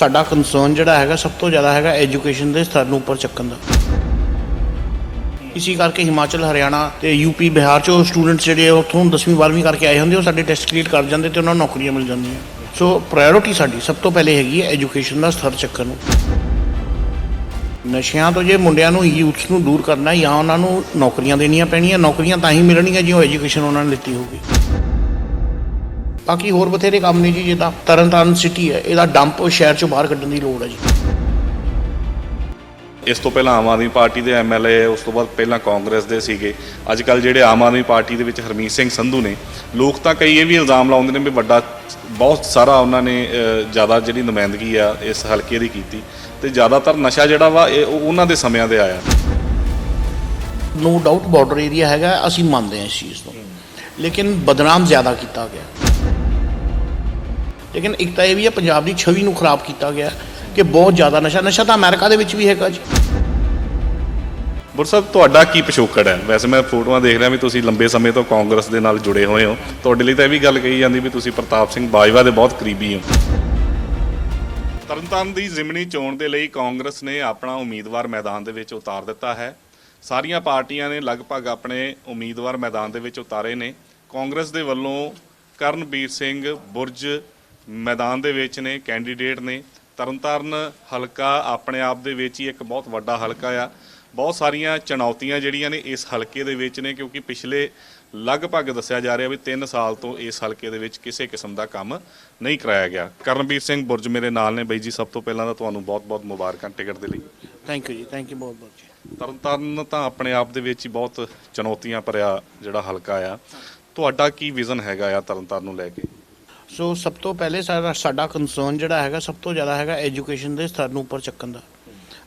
ਸਾਡਾ ਕੰਸਰਨ ਜਿਹੜਾ ਹੈਗਾ, ਸਭ ਤੋਂ ਜ਼ਿਆਦਾ ਹੈਗਾ ਐਜੂਕੇਸ਼ਨ ਦੇ ਸਤਰ ਨੂੰ ਉੱਪਰ ਚੱਕਣ ਦਾ। ਇਸੇ ਕਰਕੇ ਹਿਮਾਚਲ, ਹਰਿਆਣਾ ਤੇ ਯੂਪੀ ਬਿਹਾਰ ਚੋਂ ਸਟੂਡੈਂਟਸ ਜਿਹੜੇ ਉੱਥੋਂ 10ਵੀਂ 12ਵੀਂ ਕਰਕੇ ਆਏ ਹੁੰਦੇ ਉਹ ਸਾਡੇ ਟੈਸਟ ਕਲੀਅਰ ਕਰ ਜਾਂਦੇ ਤੇ ਉਹਨਾਂ ਨੂੰ ਨੌਕਰੀਆਂ ਮਿਲ ਜਾਂਦੀਆਂ। ਸੋ ਪ੍ਰਾਇੋਰਟੀ ਸਾਡੀ ਸਭ ਤੋਂ ਪਹਿਲੇ ਹੈਗੀ ਹੈ ਐਜੂਕੇਸ਼ਨ ਦਾ ਸਤਰ ਚੱਕਣ ਨੂੰ। ਨਸ਼ਿਆਂ ਤੋਂ ਜੇ ਮੁੰਡਿਆਂ ਨੂੰ ਯੂਥਸ ਨੂੰ ਦੂਰ ਕਰਨਾ ਜਾਂ ਉਹਨਾਂ ਨੂੰ ਨੌਕਰੀਆਂ ਦੇਣੀਆਂ ਪੈਣੀਆਂ, ਨੌਕਰੀਆਂ ਤਾਂ ਹੀ ਮਿਲਣਗੀਆਂ ਜੇ ਉਹ ਐਜੂਕੇਸ਼ਨ ਉਹਨਾਂ ਨੇ ਲਿੱਤੀ ਹੋਊਗੀ। ਬਾਕੀ ਹੋਰ ਬਥੇਰੇ ਕੰਮ ਨੇ ਜੀ ਜਿੱਦਾਂ ਤਰਨਤਾਰਨ ਸਿਟੀ ਹੈ ਇਹਦਾ ਡੰਪ ਸ਼ਹਿਰ ਚੋਂ ਬਾਹਰ ਕੱਢਣ ਦੀ ਲੋੜ ਹੈ ਜੀ। ਇਸ ਤੋਂ ਪਹਿਲਾਂ ਆਮ ਆਦਮੀ ਪਾਰਟੀ ਦੇ ਐਮਐਲਏ ਉਸ ਤੋਂ ਬਾਅਦ ਪਹਿਲਾਂ ਕਾਂਗਰਸ ਦੇ ਸੀਗੇ। ਅੱਜ ਕੱਲ ਜਿਹੜੇ ਆਮ ਆਦਮੀ ਪਾਰਟੀ ਦੇ ਵਿੱਚ ਹਰਮੀਤ ਸਿੰਘ ਸੰਧੂ ਨੇ ਲੋਕ ਤਾਂ ਕਈ ਇਹ ਵੀ ਇਲਜ਼ਾਮ ਲਾਉਂਦੇ ਨੇ ਵੀ ਵੱਡਾ ਬਹੁਤ ਸਾਰਾ ਉਹਨਾਂ ਨੇ ਜ਼ਿਆਦਾ ਜਿਹੜੀ ਨੁਮਾਇੰਦਗੀ ਆ ਇਸ ਹਲਕੇ ਦੀ ਕੀਤੀ। ਤੇ ਜ਼ਿਆਦਾਤਰ ਨਸ਼ਾ ਜਿਹੜਾ ਵਾ ਇਹ ਉਹ ਉਹਨਾਂ ਦੇ ਸਮਿਆਂ ਦੇ ਆਇਆ। ਨੋ ਡਾਊਟ ਬਾਰਡਰ ਏਰੀਆ ਹੈਗਾ ਅਸੀਂ ਮੰਨਦੇ ਹਾਂ ਇਸ ਚੀਜ਼ ਤੋਂ ਲੇਕਿਨ ਬਦਨਾਮ ਜ਼ਿਆਦਾ ਕੀਤਾ ਗਿਆ। ਲੇਕਿਨ ਇੱਕ ਤਾਂ ਇਹ ਵੀ ਹੈ, ਪੰਜਾਬ ਦੀ ਛਵੀ ਨੂੰ ਖਰਾਬ ਕੀਤਾ ਗਿਆ ਕਿ ਬਹੁਤ ਜ਼ਿਆਦਾ ਨਸ਼ਾ ਨਸ਼ਾ ਤਾਂ ਅਮਰੀਕਾ ਦੇ ਵਿੱਚ ਵੀ ਹੈਗਾ ਜੀ। ਬੁਰ ਸਾਹਿਬ ਤੁਹਾਡਾ ਕੀ ਪਿਛੋਕੜ ਹੈ? ਵੈਸੇ ਮੈਂ ਫੋਟੋਆਂ ਦੇਖ ਰਿਹਾ ਵੀ ਤੁਸੀਂ ਲੰਬੇ ਸਮੇਂ ਤੋਂ ਕਾਂਗਰਸ ਦੇ ਨਾਲ ਜੁੜੇ ਹੋਏ ਹੋ। ਤੁਹਾਡੇ ਲਈ ਤਾਂ ਇਹ ਵੀ ਗੱਲ ਕਹੀ ਜਾਂਦੀ ਵੀ ਤੁਸੀਂ ਪ੍ਰਤਾਪ ਸਿੰਘ ਬਾਜਵਾ ਦੇ ਬਹੁਤ ਕਰੀਬੀ ਹੋ। ਤਰਨਤਾਰਨ ਦੀ ਜ਼ਿਮਨੀ ਚੋਣ ਦੇ ਲਈ ਕਾਂਗਰਸ ਨੇ ਆਪਣਾ ਉਮੀਦਵਾਰ ਮੈਦਾਨ ਦੇ ਵਿੱਚ ਉਤਾਰ ਦਿੱਤਾ ਹੈ। ਸਾਰੀਆਂ ਪਾਰਟੀਆਂ ਨੇ ਲਗਭਗ ਆਪਣੇ ਉਮੀਦਵਾਰ ਮੈਦਾਨ ਦੇ ਵਿੱਚ ਉਤਾਰੇ ਨੇ। ਕਾਂਗਰਸ ਦੇ ਵੱਲੋਂ ਕਰਨਬੀਰ ਸਿੰਘ, ਬੁਰਜ ਮੈਦਾਨ ਦੇ ਵਿੱਚ ਨੇ ਕੈਂਡੀਡੇਟ ਨੇ। ਤਰਨਤਾਰਨ ਹਲਕਾ ਆਪਣੇ ਆਪ ਦੇ ਵਿੱਚ ਹੀ ਇੱਕ ਬਹੁਤ ਵੱਡਾ ਹਲਕਾ ਆ। ਬਹੁਤ ਸਾਰੀਆਂ ਚੁਣੌਤੀਆਂ ਜਿਹੜੀਆਂ ਨੇ ਇਸ ਹਲਕੇ ਦੇ ਵਿੱਚ ਨੇ ਕਿਉਂਕਿ ਪਿਛਲੇ ਲਗਭਗ ਦੱਸਿਆ ਜਾ ਰਿਹਾ ਵੀ 3 ਸਾਲ ਤੋਂ ਇਸ ਹਲਕੇ ਦੇ ਵਿੱਚ ਕਿਸੇ ਕਿਸਮ ਦਾ ਕੰਮ ਨਹੀਂ ਕਰਾਇਆ ਗਿਆ। ਕਰਨਬੀਰ ਸਿੰਘ ਬੁਰਜ ਮੇਰੇ ਨਾਲ ਨੇ। ਬਈ ਜੀ ਸਭ ਤੋਂ ਪਹਿਲਾਂ ਤਾਂ ਤੁਹਾਨੂੰ ਬਹੁਤ-ਬਹੁਤ ਮੁਬਾਰਕਾਂ ਟਿਕਟ ਦੇ ਲਈ। ਥੈਂਕ ਯੂ ਜੀ ਥੈਂਕ ਯੂ ਬਹੁਤ ਬਹੁਤ ਜੀ। ਤਰਨਤਾਰਨ ਤਾਂ ਆਪਣੇ ਆਪ ਦੇ ਵਿੱਚ ਹੀ ਬਹੁਤ ਚੁਣੌਤੀਆਂ ਭਰਿਆ ਜਿਹੜਾ ਹਲਕਾ ਆ। ਤੁਹਾਡਾ ਕੀ ਵਿਜ਼ਨ ਹੈਗਾ ਆ ਤਰਨਤਾਰਨ ਨੂੰ ਲੈ ਕੇ? ਸੋ ਸਭ ਤੋਂ ਪਹਿਲੇ ਸਾਡਾ ਸਾਡਾ ਕੰਸਰਨ ਜਿਹੜਾ ਹੈਗਾ ਸਭ ਤੋਂ ਜ਼ਿਆਦਾ ਹੈਗਾ ਐਜੂਕੇਸ਼ਨ ਦੇ ਸਤਰ ਨੂੰ ਉੱਪਰ ਚੱਕਣ ਦਾ।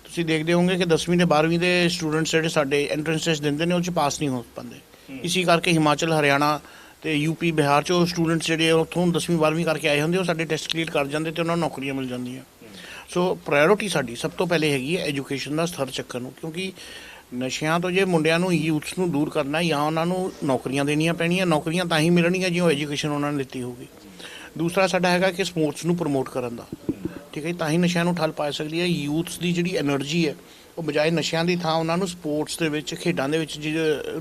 ਤੁਸੀਂ ਦੇਖਦੇ ਹੋਵੋਗੇ ਕਿ 10ਵੀਂ ਤੇ 12ਵੀਂ ਦੇ ਸਟੂਡੈਂਟਸ ਜਿਹੜੇ ਸਾਡੇ ਐਂਟਰੈਂਸ ਟੈਸਟ ਦਿੰਦੇ ਨੇ ਉਹ 'ਚ ਪਾਸ ਨਹੀਂ ਹੋ ਪਾਉਂਦੇ। ਇਸੇ ਕਰਕੇ ਹਿਮਾਚਲ ਹਰਿਆਣਾ ਤੇ ਯੂਪੀ ਬਿਹਾਰ ਚੋਂ ਸਟੂਡੈਂਟਸ ਜਿਹੜੇ ਉੱਥੋਂ 10ਵੀਂ 12ਵੀਂ ਕਰਕੇ ਆਏ ਹੁੰਦੇ ਉਹ ਸਾਡੇ ਟੈਸਟ ਕਲੀਅਰ ਕਰ ਜਾਂਦੇ ਤੇ ਉਹਨਾਂ ਨੂੰ ਨੌਕਰੀਆਂ ਮਿਲ ਜਾਂਦੀਆਂ। ਸੋ ਪ੍ਰਾਇੋਰਟੀ ਸਾਡੀ ਸਭ ਤੋਂ ਪਹਿਲੇ ਹੈਗੀ ਹੈ ਐਜੂਕੇਸ਼ਨ ਦਾ ਸਤਰ ਚੱਕਣ ਨੂੰ ਕਿਉਂਕਿ ਨਸ਼ਿਆਂ ਤੋਂ ਜੇ ਮੁੰਡਿਆਂ ਨੂੰ ਯੂਥਸ ਨੂੰ ਦੂਰ ਕਰਨਾ ਜਾਂ ਉਹਨਾਂ ਨੂੰ ਨੌਕਰੀਆਂ ਦੇਣੀਆਂ ਪੈਣੀਆਂ ਨੌਕਰੀਆਂ ਤਾਂ ਹੀ ਮਿਲਣਗੀਆਂ ਜੇ ਉਹ ਐਜੂਕੇਸ਼ਨ ਉਹਨਾਂ ਨੇ ਲਿੱਤੀ ਹੋਊਗੀ। ਦੂਸਰਾ ਸਾਡਾ ਹੈਗਾ ਕਿ ਸਪੋਰਟਸ ਨੂੰ ਪ੍ਰਮੋਟ ਕਰਨ ਦਾ। ਠੀਕ ਹੈ ਤਾਂ ਹੀ ਨਸ਼ਿਆਂ ਨੂੰ ਠੱਲ ਪਾ ਸਕਦੀ ਹੈ। ਯੂਥਸ ਦੀ ਜਿਹੜੀ એનર્ਜੀ ਹੈ, ਉਹ ਬਜਾਏ ਨਸ਼ਿਆਂ ਦੀ ਥਾਂ ਉਹਨਾਂ ਨੂੰ ਸਪੋਰਟਸ ਦੇ ਵਿੱਚ, ਖੇਡਾਂ ਦੇ ਵਿੱਚ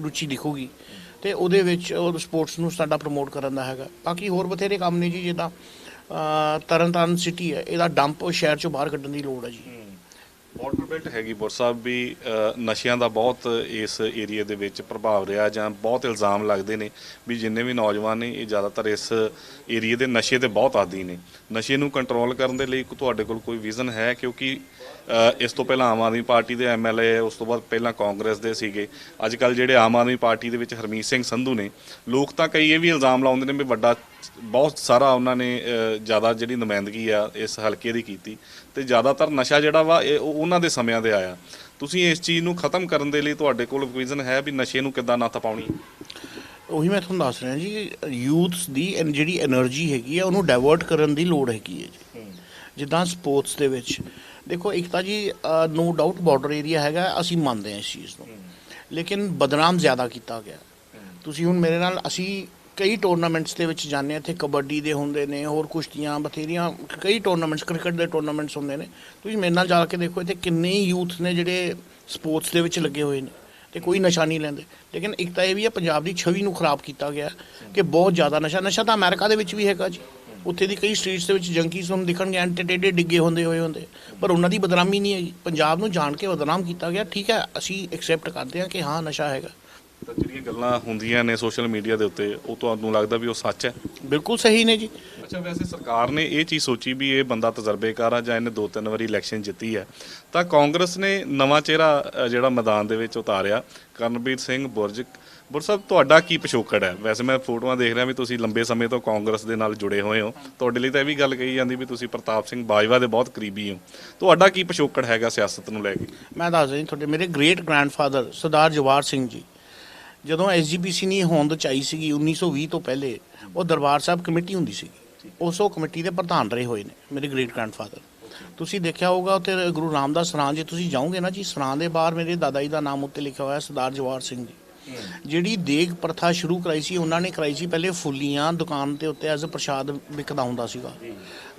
ਰੁਚੀ ਦਿਖੂਗੀ ਤੇ ਉਹਦੇ ਵਿੱਚ ਉਹ ਸਪੋਰਟਸ ਨੂੰ ਸਾਡਾ ਪ੍ਰਮੋਟ ਕਰਨ ਦਾ ਹੈਗਾ। ਬਾਕੀ ਹੋਰ ਬਥੇਰੇ ਕੰਮ ਨੇ ਜੀ, ਜਿੱਦਾਂ ਤਰਨਤਾਰਨ ਸਿਟੀ ਹੈ, ਇਹਦਾ ਡੰਪ ਸ਼ਹਿਰ ਚੋਂ ਬਾਹਰ ਕੱਢਣ ਦੀ ਲੋੜ ਹੈ ਜੀ। ਬਾਰਡਰ ਬੈਲਟ ਹੈਗੀ ਬੁਰ ਸਾਹਿਬ ਵੀ ਨਸ਼ਿਆਂ ਦਾ ਬਹੁਤ ਇਸ ਏਰੀਆ ਦੇ ਵਿੱਚ ਪ੍ਰਭਾਵ ਰਿਹਾ ਜਾਂ ਬਹੁਤ ਇਲਜ਼ਾਮ ਲੱਗਦੇ ਨੇ ਵੀ ਜਿੰਨੇ ਵੀ ਨੌਜਵਾਨ ਨੇ, ਇਹ ਜ਼ਿਆਦਾਤਰ ਇਸ ਏਰੀਆ ਦੇ ਨਸ਼ੇ ਤੇ ਬਹੁਤ ਆਦੀ ਨੇ। ਨਸ਼ੇ ਨੂੰ ਕੰਟਰੋਲ ਕਰਨ ਦੇ ਲਈ ਕੋ- ਤੁਹਾਡੇ ਕੋਲ ਕੋਈ ਵਿਜ਼ਨ ਹੈ? ਕਿਉਂਕਿ ਇਸ ਤੋਂ ਪਹਿਲਾਂ ਆਮ ਆਦਮੀ ਪਾਰਟੀ ਦੇ ਐਮਐਲਏ ਉਸ ਤੋਂ ਬਾਅਦ ਪਹਿਲਾਂ ਕਾਂਗਰਸ ਦੇ ਸੀਗੇ। ਅੱਜ ਕੱਲ ਜਿਹੜੇ ਆਮ ਆਦਮੀ ਪਾਰਟੀ ਦੇ ਵਿੱਚ ਹਰਮੀਤ ਸਿੰਘ ਸੰਧੂ ਨੇ, ਲੋਕ ਤਾਂ ਕਈ ਇਹ ਵੀ ਇਲਜ਼ਾਮ ਲਾਉਂਦੇ ਨੇ ਵੀ ਵੱਡਾ ਬਹੁਤ ਸਾਰਾ ਉਹਨਾਂ ਨੇ ਜ਼ਿਆਦਾ ਜਿਹੜੀ ਨੁਮਾਇੰਦਗੀ ਆ ਇਸ ਹਲਕੇ ਦੀ ਕੀਤੀ ਤੇ ਜ਼ਿਆਦਾਤਰ ਨਸ਼ਾ ਜਿਹੜਾ ਵਾ ਇਹ ਉਹਨਾਂ ਦੇ ਸਮਿਆਂ ਦੇ ਆਇਆ। ਤੁਸੀਂ ਇਸ ਚੀਜ਼ ਨੂੰ ਖਤਮ ਕਰਨ ਦੇ ਲਈ ਤੁਹਾਡੇ ਕੋਲ ਵਿਜ਼ਨ ਹੈ ਵੀ ਨਸ਼ੇ ਨੂੰ ਕਿੱਦਾਂ ਨੱਥ ਪਾਉਣੀ? ਉਹੀ ਮੈਂ ਤੁਹਾਨੂੰ ਦੱਸ ਰਿਹਾ ਜੀ ਯੂਥਸ ਦੀ ਜਿਹੜੀ એનર્ਜੀ ਹੈਗੀ ਆ ਉਹਨੂੰ ਡਾਇਵਰਟ ਕਰਨ ਦੀ ਲੋੜ ਹੈਗੀ ਹੈ ਜੀ। ਜਿੱਦਾਂ ਸਪੋਰਟਸ ਦੇ ਵਿੱਚ ਦੇਖੋ ਇੱਕ ਤਾਂ ਜੀ ਨੋ ਡਾਊਟ ਬਾਰਡਰ ਏਰੀਆ ਹੈਗਾ ਅਸੀਂ ਮੰਨਦੇ ਹਾਂ ਇਸ ਚੀਜ਼ ਨੂੰ। ਲੇਕਿਨ ਬਦਨਾਮ ਜ਼ਿਆਦਾ ਕੀਤਾ ਗਿਆ। ਤੁਸੀਂ ਹੁਣ ਮੇਰੇ ਨਾਲ ਅਸੀਂ ਕਈ ਟੂਰਨਾਮੈਂਟਸ ਦੇ ਵਿੱਚ ਜਾਂਦੇ ਹਾਂ ਇੱਥੇ ਕਬੱਡੀ ਦੇ ਹੁੰਦੇ ਨੇ, ਹੋਰ ਕੁਸ਼ਤੀਆਂ ਬਥੇਰੀਆਂ, ਕਈ ਟੂਰਨਾਮੈਂਟਸ ਕ੍ਰਿਕਟ ਦੇ ਟੂਰਨਾਮੈਂਟਸ ਹੁੰਦੇ ਨੇ। ਤੁਸੀਂ ਮੇਰੇ ਨਾਲ ਜਾ ਕੇ ਦੇਖੋ, ਇੱਥੇ ਕਿੰਨੇ ਯੂਥ ਨੇ ਜਿਹੜੇ ਸਪੋਰਟਸ ਦੇ ਵਿੱਚ ਲੱਗੇ ਹੋਏ ਨੇ ਤੇ ਕੋਈ ਨਸ਼ਾ ਨਹੀਂ ਲੈਂਦੇ। ਲੇਕਿਨ ਇੱਕ ਤਾਂ ਇਹ ਵੀ ਹੈ ਪੰਜਾਬ ਦੀ ਛਵੀ ਨੂੰ ਖਰਾਬ ਕੀਤਾ ਗਿਆ ਕਿ ਬਹੁਤ ਜ਼ਿਆਦਾ ਨਸ਼ਾ। ਨਸ਼ਾ ਤਾਂ ਅਮਰੀਕਾ ਦੇ ਵਿੱਚ ਵੀ ਹੈਗਾ ਜੀ। ਉੱਥੇ ਦੀ ਕਈ ਸਟਰੀਟਸ ਦੇ ਵਿੱਚ ਜੰਕੀਸ ਤੁਹਾਨੂੰ ਦਿਖਣਗੇ ਐਂਟਰਟੇਡੇ ਡਿੱਗੇ ਹੁੰਦੇ ਹੋਏ ਹੁੰਦੇ। ਪਰ ਉਹਨਾਂ ਦੀ ਬਦਨਾਮੀ ਨਹੀਂ ਹੈਗੀ। ਪੰਜਾਬ ਨੂੰ ਜਾਣ ਕੇ ਬਦਨਾਮ ਕੀਤਾ ਗਿਆ। ਠੀਕ ਹੈ, ਅਸੀਂ ਐਕਸੈਪਟ ਕਰਦੇ ਹਾਂ ਕਿ ਹਾਂ, ਨਸ਼ਾ ਹੈਗਾ। ਜਿਹੜੀਆਂ ਗੱਲਾਂ ਹੁੰਦੀਆਂ ਨੇ ਸੋਸ਼ਲ ਮੀਡੀਆ ਦੇ ਉੱਤੇ ਉਹ ਤੁਹਾਨੂੰ ਲੱਗਦਾ ਵੀ ਉਹ ਸੱਚ ਹੈ? ਬਿਲਕੁਲ ਸਹੀ ਨੇ ਜੀ। ਅੱਛਾ ਵੈਸੇ ਸਰਕਾਰ ਨੇ ਇਹ ਚੀਜ਼ ਸੋਚੀ ਵੀ ਇਹ ਬੰਦਾ ਤਜਰਬੇਕਾਰ ਆ ਜਾਂ ਇਹਨੇ ਦੋ ਤਿੰਨ ਵਾਰੀ ਇਲੈਕਸ਼ਨ ਜਿੱਤੀ ਹੈ। ਤਾਂ ਕਾਂਗਰਸ ਨੇ ਨਵਾਂ ਚਿਹਰਾ ਜਿਹੜਾ ਮੈਦਾਨ ਦੇ ਵਿੱਚ ਉਤਾਰਿਆ ਕਰਨਬੀਰ ਸਿੰਘ ਬੁਰਜ। ਬੁਰ ਸਾਹਿਬ ਤੁਹਾਡਾ ਕੀ ਪਿਛੋਕੜ ਹੈ? ਵੈਸੇ ਮੈਂ ਫੋਟੋਆਂ ਦੇਖ ਰਿਹਾ ਵੀ ਤੁਸੀਂ ਲੰਬੇ ਸਮੇਂ ਤੋਂ ਕਾਂਗਰਸ ਦੇ ਨਾਲ ਜੁੜੇ ਹੋਏ ਹੋ। ਤੁਹਾਡੇ ਲਈ ਤਾਂ ਇਹ ਵੀ ਗੱਲ ਕਹੀ ਜਾਂਦੀ ਵੀ ਤੁਸੀਂ ਪ੍ਰਤਾਪ ਸਿੰਘ ਬਾਜਵਾ ਦੇ ਬਹੁਤ ਕਰੀਬੀ ਹੋ। ਤੁਹਾਡਾ ਕੀ ਪਿਛੋਕੜ ਹੈਗਾ ਸਿਆਸਤ ਨੂੰ ਲੈ ਕੇ? ਮੈਂ ਦੱਸ ਰਿਹਾ ਤੁਹਾਡੇ ਮੇਰੇ ਗ੍ਰੇਟ ਗ੍ਰੈਂਡਫਾਦਰ ਸਰਦਾਰ ਜਵਾਰ ਸਿੰਘ ਜੀ ਜਦੋਂ ਐਸਜੀਪੀਸੀ ਨਹੀਂ ਹੋਂਦ ਚ ਆਈ ਸੀਗੀ 1920 ਤੋਂ ਪਹਿਲੇ, ਉਹ ਦਰਬਾਰ ਸਾਹਿਬ ਕਮੇਟੀ ਹੁੰਦੀ ਸੀਗੀ। ਉਸ ਉਹ ਕਮੇਟੀ ਦੇ ਪ੍ਰਧਾਨ ਰਹੇ ਹੋਏ ਨੇ, ਮੇਰੇ ਗ੍ਰੇਟ ਗ੍ਰੈਂਡਫਾਦਰ ਤੁਸੀਂ ਦੇਖਿਆ ਹੋਊਗਾ ਉੱਥੇ ਗੁਰੂ ਰਾਮਦਾਸ ਸਰਾਂ ਜੇ ਤੁਸੀਂ ਜਾਓਗੇ ਨਾ ਜੀ ਸਰਾਂ ਦੇ ਬਾਹਰ ਮੇਰੇ ਦਾਦਾ ਜੀ ਦਾ ਨਾਮ ਉੱਤੇ ਲਿਖਿਆ ਹੋਇਆ ਸਰਦਾਰ ਜਵਾਰ ਸਿੰਘ ਜੀ। ਜਿਹੜੀ ਦੇਗ ਪ੍ਰਥਾ ਸ਼ੁਰੂ ਕਰਾਈ ਸੀ, ਉਹਨਾਂ ਨੇ ਕਰਾਈ ਸੀ ਪਹਿਲੇ ਫੁੱਲੀਆਂ ਦੁਕਾਨ ਦੇ ਉੱਤੇ ਐਜ਼ ਪ੍ਰਸ਼ਾਦ ਵਿਕਦਾ ਹੁੰਦਾ ਸੀਗਾ।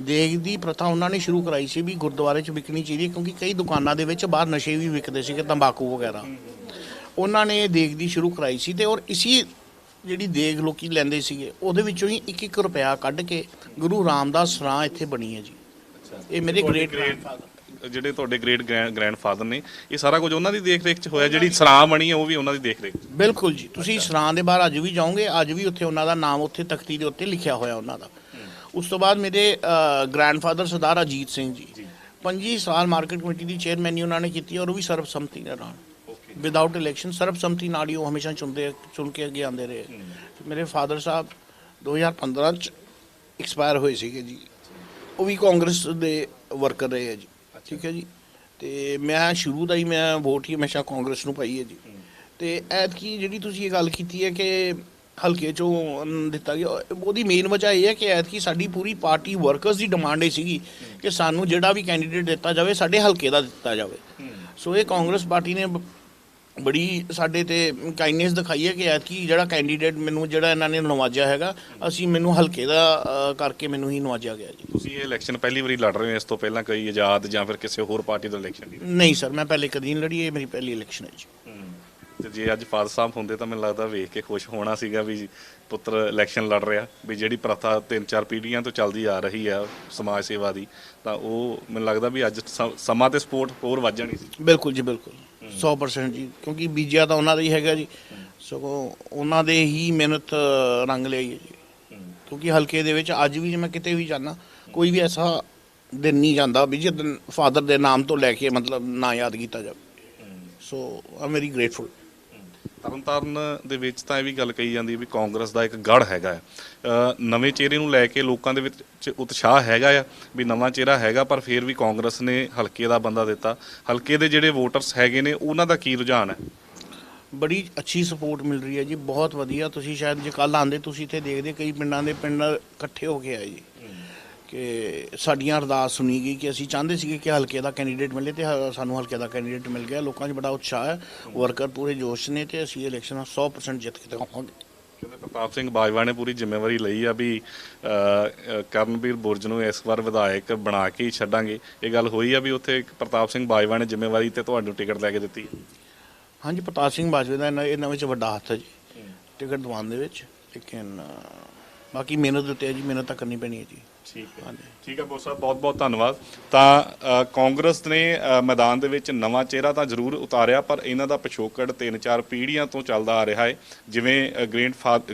ਦੇਗ ਦੀ ਪ੍ਰਥਾ ਉਹਨਾਂ ਨੇ ਸ਼ੁਰੂ ਕਰਾਈ ਸੀ ਵੀ ਗੁਰਦੁਆਰੇ 'ਚ ਵਿਕਣੀ ਚਾਹੀਦੀ ਕਿਉਂਕਿ ਕਈ ਦੁਕਾਨਾਂ ਦੇ ਵਿੱਚ ਬਾਹਰ ਨਸ਼ੇ ਵੀ ਵਿਕਦੇ ਸੀਗੇ, ਤੰਬਾਕੂ ਵਗੈਰਾ। ਉਹਨਾਂ ਨੇ ਇਹ ਦੇਗ ਦੀ ਸ਼ੁਰੂ ਕਰਾਈ ਸੀ ਤੇ ਔਰ ਇਸੀ ਜਿਹੜੀ ਦੇਗ ਲੋਕੀ ਲੈਂਦੇ ਸੀਗੇ ਉਹਦੇ ਵਿੱਚੋਂ ਹੀ 1-1 ਰੁਪਿਆ ਕੱਢ ਕੇ ਗੁਰੂ ਰਾਮਦਾਸ ਸਰਾਂ ਇੱਥੇ ਬਣੀ ਹੈ ਜੀ। ਇਹ ਮੇਰੇ ਗ੍ਰੇਟ ਜਿਹੜੇ ਤੁਹਾਡੇ ਗ੍ਰੇਟ ਗ੍ਰੈਂਡਫਾਦਰ ਨੇ ਇਹ ਸਾਰਾ ਕੁਝ ਉਹਨਾਂ ਦੀ ਦੇਖ ਰੇਖ 'ਚ ਹੋਇਆ ਜਿਹੜੀ ਸਰਾਂ ਬਣੀ ਹੈ ਉਹ ਵੀ ਉਹਨਾਂ ਦੀ ਦੇਖ ਰੇਖ 'ਚ। ਬਿਲਕੁਲ ਜੀ। ਤੁਸੀਂ ਸਰਾਂ ਦੇ ਬਾਹਰ ਅੱਜ ਵੀ ਜਾਓਗੇ ਅੱਜ ਵੀ ਉੱਥੇ ਉਹਨਾਂ ਦਾ ਨਾਮ ਉੱਥੇ ਤਖਤੀ ਦੇ ਉੱਤੇ ਲਿਖਿਆ ਹੋਇਆ ਉਹਨਾਂ ਦਾ। ਉਸ ਤੋਂ ਬਾਅਦ ਮੇਰੇ ਗ੍ਰੈਂਡਫਾਦਰ ਸਰਦਾਰ ਅਜੀਤ ਸਿੰਘ ਜੀ। 25 ਸਾਲ ਮਾਰਕੀਟ ਕਮੇਟੀ ਦੀ ਚੇਅਰਮੈਨੀ ਉਹਨਾਂ ਨੇ ਕੀਤੀ ਔਰ ਉਹ ਵੀ ਸਰਬਸੰਮਤੀ ਨਾਲ ਨਾਲ। ਵਿਦਆਊਟ ਇਲੈਕਸ਼ਨ ਸਰਬਸੰਮਤੀ ਨਾਲ ਹੀ ਉਹ ਹਮੇਸ਼ਾ ਚੁਣਦੇ ਚੁਣ ਕੇ ਅੱਗੇ ਆਉਂਦੇ ਰਹੇ ਮੇਰੇ ਫਾਦਰ ਸਾਹਿਬ 2015 ਚ ਐਕਸਪਾਇਰ ਹੋਏ ਸੀਗੇ ਜੀ ਉਹ ਵੀ ਕਾਂਗਰਸ ਦੇ ਵਰਕਰ ਰਹੇ ਹੈ ਜੀ ਠੀਕ ਹੈ ਜੀ ਤੇ ਮੈਂ ਸ਼ੁਰੂ ਦਾ ਹੀ ਮੈਂ ਵੋਟ ਹੀ ਹਮੇਸ਼ਾ ਕਾਂਗਰਸ ਨੂੰ ਪਾਈ ਹੈ ਜੀ ਤੇ ਐਤਕੀ ਜਿਹੜੀ ਤੁਸੀਂ ਇਹ ਗੱਲ ਕੀਤੀ ਹੈ ਕਿ ਹਲਕੇ ਚੋਂ ਦਿੱਤਾ ਗਿਆ ਉਹਦੀ ਮੇਨ ਵਜ੍ਹਾ ਇਹ ਹੈ ਕਿ ਐਤਕੀ ਸਾਡੀ ਪੂਰੀ ਪਾਰਟੀ ਵਰਕਰਸ ਦੀ ਡਿਮਾਂਡ ਇਹ ਸੀਗੀ ਕਿ ਸਾਨੂੰ ਜਿਹੜਾ ਵੀ ਕੈਂਡੀਡੇਟ ਦਿੱਤਾ ਜਾਵੇ ਸਾਡੇ ਹਲਕੇ ਦਾ ਦਿੱਤਾ ਜਾਵੇ ਸੋ ਇਹ ਕਾਂਗਰਸ ਪਾਰਟੀ ਨੇ ਬੜੀ ਸਾਡੇ ਤੇ ਕਾਈਂਡਨੈਸ ਦਿਖਾਈ ਹੈ ਕਿ ਐਤਕੀ ਜਿਹੜਾ ਕੈਂਡੀਡੇਟ ਮੈਨੂੰ ਜਿਹੜਾ ਇਹਨਾਂ ਨੇ ਨਵਾਜਿਆ ਹੈਗਾ ਅਸੀਂ ਮੈਨੂੰ ਹਲਕੇ ਦਾ ਅ, ਕਰਕੇ ਮੈਨੂੰ ਹੀ ਨਵਾਜਿਆ ਗਿਆ ਜੀ। ਤੁਸੀਂ ਇਹ ਇਲੈਕਸ਼ਨ ਪਹਿਲੀ ਵਾਰੀ ਲੜ ਰਹੇ ਹੋ ਇਸ ਤੋਂ ਪਹਿਲਾਂ ਕੋਈ ਆਜ਼ਾਦ ਜਾਂ ਫਿਰ ਕਿਸੇ ਹੋਰ ਪਾਰਟੀ ਦਾ ਇਲੈਕਸ਼ਨ ਨਹੀਂ ਨਹੀਂ ਸਰ ਮੈਂ ਪਹਿਲੇ ਕਦੀ ਨਹੀਂ ਲੜੀ ਇਹ ਮੇਰੀ ਪਹਿਲੀ ਇਲੈਕਸ਼ਨ ਹੈ ਜੀ। ਤੇ ਜੇ ਅੱਜ ਫਾਦਰ ਸਾਹਿਬ ਹੁੰਦੇ ਤਾਂ ਮੈਨੂੰ ਲੱਗਦਾ ਵੇਖ ਕੇ ਖੁਸ਼ ਹੋਣਾ ਸੀਗਾ ਵੀ ਪੁੱਤਰ ਇਲੈਕਸ਼ਨ ਲੜ ਰਿਹਾ ਵੀ ਜਿਹੜੀ ਪ੍ਰਥਾ ਤਿੰਨ ਚਾਰ ਪੀੜ੍ਹੀਆਂ ਤੋਂ ਚੱਲਦੀ ਆ ਰਹੀ ਆ ਸਮਾਜ ਸੇਵਾ ਦੀ ਤਾਂ ਉਹ ਮੈਨੂੰ ਲੱਗਦਾ ਵੀ ਅੱਜ ਸ- ਸਮਾਂ ਤੇ ਸਪੋਰਟ ਹੋਰ ਵੱਧ ਜਾਣੀ ਸੀ। ਬਿਲਕੁਲ ਜੀ ਬਿਲਕੁਲ। 100% ਜੀ ਕਿਉਂਕਿ ਬੀਜਿਆ ਤਾਂ ਉਹਨਾਂ ਦਾ ਹੀ ਹੈਗਾ ਜੀ। ਸਗੋਂ ਉਹਨਾਂ ਦੇ ਹੀ ਮਿਹਨਤ ਰੰਗ ਲਿਆਈ ਹੈ ਜੀ। ਕਿਉਂਕਿ ਹਲਕੇ ਦੇ ਵਿੱਚ ਅੱਜ ਵੀ ਜੇ ਮੈਂ ਕਿਤੇ ਵੀ ਜਾਣਾ ਕੋਈ ਵੀ ਐਸਾ ਦਿਨ ਨਹੀਂ ਜਾਂਦਾ ਵੀ ਜਿਸ ਦਿਨ ਫਾਦਰ ਦੇ ਨਾਮ ਤੋਂ ਲੈ ਕੇ ਮਤਲਬ ਨਾ ਯਾਦ ਕੀਤਾ ਜਾਵੇ। So am very grateful Tarn Taran ਦੇ ਵਿੱਚ ਤਾਂ ਇਹ ਵੀ ਗੱਲ ਕਹੀ ਜਾਂਦੀ ਹੈ ਵੀ ਕਾਂਗਰਸ ਦਾ ਇੱਕ ਗੜ ਹੈਗਾ ਹੈ। ਨਵੇਂ ਚਿਹਰੇ ਨੂੰ ਲੈ ਕੇ ਲੋਕਾਂ ਦੇ ਵਿੱਚ ਉਤਸ਼ਾਹ ਹੈਗਾ ਆ ਵੀ ਨਵਾਂ ਚਿਹਰਾ ਹੈਗਾ, ਪਰ ਫਿਰ ਵੀ ਕਾਂਗਰਸ ਨੇ ਹਲਕੇ ਦਾ ਬੰਦਾ ਦਿੱਤਾ। ਹਲਕੇ ਦੇ ਜਿਹੜੇ ਵੋਟਰਸ ਹੈਗੇ ਨੇ, ਉਹਨਾਂ ਦਾ ਕੀ ਰੁਝਾਨ ਹੈ? ਬੜੀ ਅੱਛੀ ਸਪੋਰਟ ਮਿਲ ਰਹੀ ਹੈ ਜੀ, ਬਹੁਤ ਵਧੀਆ। ਤੁਸੀਂ ਸ਼ਾਇਦ ਜੇ ਕੱਲ ਆਂਦੇ ਤੁਸੀਂ ਇੱਥੇ ਦੇਖਦੇ, ਕਈ ਪਿੰਡਾਂ ਦੇ ਪਿੰਡ ਇਕੱਠੇ ਹੋ ਕੇ ਆਏ ਜੀ। ਕਿ ਸਾਡੀਆਂ ਅਰਦਾਸ ਸੁਣੀ ਗਈ ਕਿ ਅਸੀਂ ਚਾਹੁੰਦੇ ਸੀਗੇ ਕਿ ਹਲਕੇ ਦਾ ਕੈਂਡੀਡੇਟ ਮਿਲੇ ਤੇ ਹ- ਸਾਨੂੰ ਹਲਕੇ ਦਾ ਕੈਂਡੀਡੇਟ ਮਿਲ ਗਿਆ। ਲੋਕਾਂ 'ਚ ਬੜਾ ਉਤਸ਼ਾਹ ਹੈ। ਵਰਕਰ ਪੂਰੇ ਜੋਸ਼ ਨੇ ਤੇ ਅਸੀਂ ਇਲੈਕਸ਼ਨ 100% ਜਿੱਤ ਕੇ ਦਿਖਾਵਾਂਗੇ। ਕਹਿੰਦੇ ਪ੍ਰਤਾਪ ਸਿੰਘ ਬਾਜਵਾ ਨੇ ਪੂਰੀ ਜ਼ਿੰਮੇਵਾਰੀ ਲਈ ਆ ਵੀ ਅ, ਅ, ਕਰਨਵੀਰ ਬੁਰਜ ਨੂੰ ਇਸ ਵਾਰ ਵਿਧਾਇਕ ਬਣਾ ਕੇ ਹੀ ਛੱਡਾਂਗੇ। ਇਹ ਗੱਲ ਹੋਈ ਆ ਵੀ ਉੱਥੇ ਪ੍ਰਤਾਪ ਸਿੰਘ ਬਾਜਵਾ ਨੇ ਜ਼ਿੰਮੇਵਾਰੀ ਤੇ ਤੁਹਾਨੂੰ ਟਿਕਟ ਲੈ ਕੇ ਦਿੱਤੀ। ਹਾਂਜੀ ਪ੍ਰਤਾਪ ਸਿੰਘ ਬਾਜਵੇ ਦਾ ਇਹਨਾਂ- ਇਹਨਾਂ ਵਿੱਚ ਵੱਡਾ ਹੱਥ ਹੈ ਜੀ। ਟਿਕਟ ਦਿਵਾਉਣ ਦੇ ਵਿੱਚ। ਲੇਕਿਨ ਅ, ਬਾਕੀ ਮਿਹਨਤ ਦੇ ਉੱਤੇ ਹੈ ਜੀ ਮਿਹਨਤ ਤਾਂ ਕਰਨੀ ਪੈਣੀ ਹੈ ਜੀ। ਠੀਕ ਹੈ। ਹਾਂਜੀ। ਠੀਕ ਹੈ ਬੋਰ ਸਾਹਿਬ ਬਹੁਤ ਬਹੁਤ ਧੰਨਵਾਦ। ਤਾਂ ਅ, ਕਾਂਗਰਸ ਨੇ ਅ, ਮੈਦਾਨ ਦੇ ਵਿੱਚ ਨਵਾਂ ਚਿਹਰਾ ਤਾਂ ਜ਼ਰੂਰ ਉਤਾਰਿਆ ਪਰ ਇਹਨਾਂ ਦਾ ਪਿਛੋਕੜ ਤਿੰਨ ਚਾਰ ਪੀੜ੍ਹੀਆਂ ਤੋਂ ਚੱਲਦਾ ਆ ਰਿਹਾ ਹੈ। ਜਿਵੇਂ ਗ੍ਰੇਟ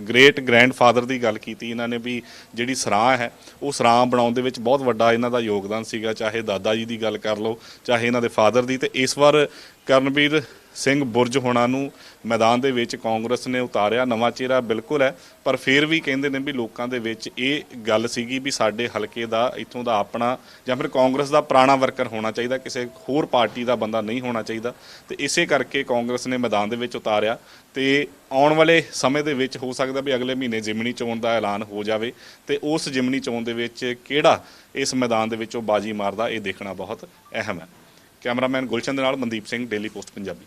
ਗ੍ਰੇਟ ਗ੍ਰੈਂਡਫਾਦਰ ਦੀ ਗੱਲ ਕੀਤੀ ਇਹਨਾਂ ਨੇ ਵੀ ਜਿਹੜੀ ਸਰਾਂ ਹੈ ਉਹ ਸਰਾਂ ਬਣਾਉਣ ਦੇ ਵਿੱਚ ਬਹੁਤ ਵੱਡਾ ਇਹਨਾਂ ਦਾ ਯੋਗਦਾਨ ਸੀਗਾ। ਚਾਹੇ ਦਾਦਾ ਜੀ ਦੀ ਗੱਲ ਕਰ ਲਓ ਚਾਹੇ ਇਹਨਾਂ ਦੇ ਫਾਦਰ ਦੀ। ਤੇ ਇਸ ਵਾਰ ਕਰਨਵੀਰ ਸਿੰਘ ਬੁਰਜ ਹੋਣਾ ਨੂੰ ਮੈਦਾਨ ਦੇ ਵਿੱਚ ਕਾਂਗਰਸ ਨੇ ਉਤਾਰਿਆ, ਨਵਾਂ ਚਿਹਰਾ ਬਿਲਕੁਲ ਹੈ, ਪਰ ਫਿਰ ਵੀ ਕਹਿੰਦੇ ਨੇ ਵੀ ਲੋਕਾਂ ਦੇ ਵਿੱਚ ਇਹ ਗੱਲ ਸੀਗੀ ਵੀ ਸਾਡੇ ਹਲਕੇ ਦਾ, ਇੱਥੋਂ ਦਾ ਆਪਣਾ ਜਾਂ ਫਿਰ ਕਾਂਗਰਸ ਦਾ ਪੁਰਾਣਾ ਵਰਕਰ ਹੋਣਾ ਚਾਹੀਦਾ, ਕਿਸੇ ਹੋਰ ਪਾਰਟੀ ਦਾ ਬੰਦਾ ਨਹੀਂ ਹੋਣਾ ਚਾਹੀਦਾ। ਤੇ ਇਸੇ ਕਰਕੇ ਕਾਂਗਰਸ ਨੇ ਮੈਦਾਨ ਦੇ ਵਿੱਚ ਉਤਾਰਿਆ ਤੇ ਆਉਣ ਵਾਲੇ ਸਮੇਂ ਦੇ ਵਿੱਚ ਹੋ ਸਕਦਾ ਵੀ ਅਗਲੇ ਮਹੀਨੇ ਜਿਮਨੀ ਚੋਣ ਦਾ ਐਲਾਨ ਹੋ ਜਾਵੇ। ਤੇ ਉਸ ਜਿਮਨੀ ਚੋਣ ਦੇ ਵਿੱਚ ਕਿਹੜਾ ਇਸ ਮੈਦਾਨ ਦੇ ਵਿੱਚੋਂ ਬਾਜੀ ਮਾਰਦਾ, ਇਹ ਦੇਖਣਾ ਬਹੁਤ ਅਹਿਮ ਹੈ। ਕੈਮਰਾਮੈਨ ਗੁਲਸ਼ਨ ਦੇ ਨਾਲ ਮਨਦੀਪ ਸਿੰਘ, ਡੇਲੀ ਪੋਸਟ ਪੰਜਾਬੀ।